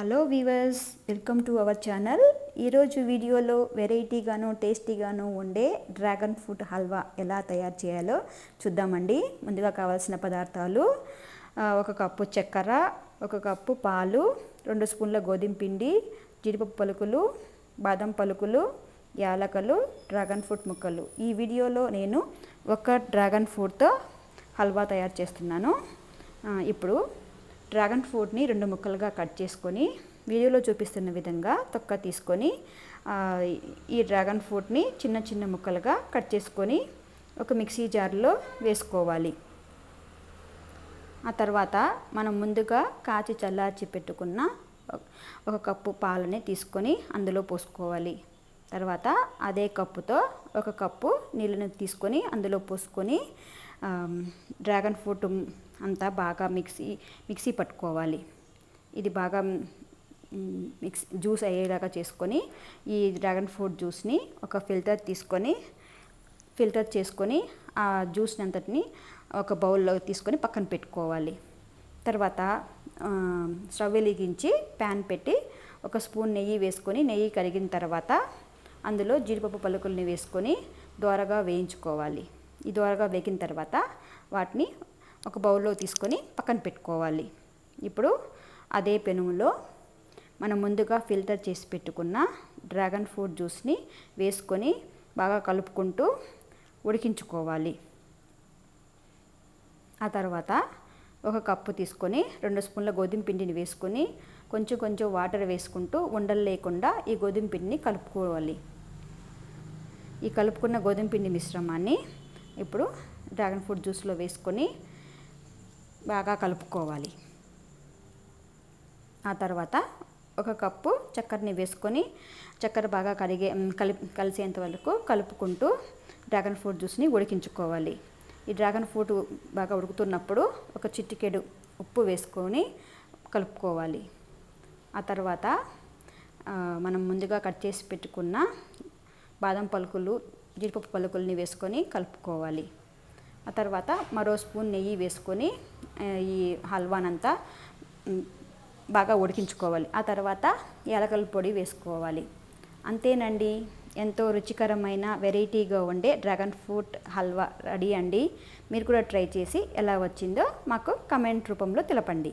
Hello weavers welcome to our channel ఈరోజు వీడియోలో వెరైటీగాను టేస్టీగాను ఉండే డ్రాగన్ ఫ్రూట్ హల్వా ఎలా తయారు చేయాలో చూద్దామండి. ముందుగా కావాల్సిన పదార్థాలు ఒక కప్పు చక్కెర ఒక కప్పు పాలు రెండు స్పూన్ల గోధుమ పిండి జీడిపప్పు పలుకులు బాదం పలుకులు యాలకలు డ్రాగన్ ఫ్రూట్ ముక్కలు. ఈ వీడియోలో నేను ఒక డ్రాగన్ ఫ్రూట్తో హల్వా తయారు చేస్తున్నాను. ఇప్పుడు డ్రాగన్ ఫ్రూట్ని రెండు ముక్కలుగా కట్ చేసుకొని వీడియోలో చూపిస్తున్న విధంగా తొక్క తీసుకొని ఈ డ్రాగన్ ఫ్రూట్ని చిన్న చిన్న ముక్కలుగా కట్ చేసుకొని ఒక మిక్సీ జార్లో వేసుకోవాలి. ఆ తర్వాత మనం ముందుగా కాచి చల్లార్చి పెట్టుకున్న ఒక- కప్పు పాలని తీసుకొని అందులో పోసుకోవాలి. తర్వాత అదే కప్పుతో ఒక కప్పు నీళ్ళని తీసుకొని అందులో పోసుకొని డ్రాగన్ ఫ్రూట్ అంతా బాగా మిక్సీ మిక్సీ పట్టుకోవాలి. ఇది బాగా మిక్స్ జ్యూస్ అయ్యేలాగా చేసుకొని ఈ డ్రాగన్ ఫ్రూట్ జ్యూస్ని ఒక ఫిల్టర్ తీసుకొని ఫిల్టర్ చేసుకొని ఆ జ్యూస్ని అంతటిని ఒక బౌల్లో తీసుకొని పక్కన పెట్టుకోవాలి. తర్వాత స్టవ్ వెలిగించి ప్యాన్ పెట్టి ఒక స్పూన్ నెయ్యి వేసుకొని నెయ్యి కరిగిన తర్వాత అందులో జీడిపప్పు పలుకుల్ని వేసుకొని దోరగా వేయించుకోవాలి. ఈ దోరగా వేగిన తర్వాత వాటిని ఒక బౌల్లో తీసుకొని పక్కన పెట్టుకోవాలి. ఇప్పుడు అదే పెనుములో మనం ముందుగా ఫిల్టర్ చేసి పెట్టుకున్న డ్రాగన్ ఫ్రూట్ జ్యూస్ని వేసుకొని బాగా కలుపుకుంటూ ఉడికించుకోవాలి. ఆ తర్వాత ఒక కప్పు తీసుకొని రెండు స్పూన్ల గోధుమ పిండిని వేసుకొని కొంచెం కొంచెం వాటర్ వేసుకుంటూ ఉండలు లేకుండా ఈ గోధుమ పిండిని కలుపుకోవాలి. ఈ కలుపుకున్న గోధుమ పిండి మిశ్రమాన్ని ఇప్పుడు డ్రాగన్ ఫ్రూట్ జ్యూస్లో వేసుకొని బాగా కలుపుకోవాలి. ఆ తర్వాత ఒక కప్పు చక్కెరని వేసుకొని చక్కెర బాగా కరిగే కలి కలిపి కలిసేంత వరకు కలుపుకుంటూ డ్రాగన్ ఫ్రూట్ జ్యూస్ని ఉడికించుకోవాలి. ఈ డ్రాగన్ ఫ్రూట్ బాగా ఉడుకుతున్నప్పుడు ఒక చిట్టికెడు ఉప్పు వేసుకొని కలుపుకోవాలి. ఆ తర్వాత మనం ముందుగా కట్ చేసి పెట్టుకున్న బాదం పలుకులు జీడిపప్పు పలుకుల్ని వేసుకొని కలుపుకోవాలి. ఆ తర్వాత మరో స్పూన్ నెయ్యి వేసుకొని ఈ హల్వానంతా బాగా ఉడికించుకోవాలి. ఆ తర్వాత యాలకల పొడి వేసుకోవాలి. అంతేనండి. ఎంతో రుచికరమైన వెరైటీగా ఉండే డ్రాగన్ ఫ్రూట్ హల్వా రెడీ అండి. మీరు కూడా ట్రై చేసి ఎలా వచ్చిందో మాకు కమెంట్ రూపంలో తెలపండి.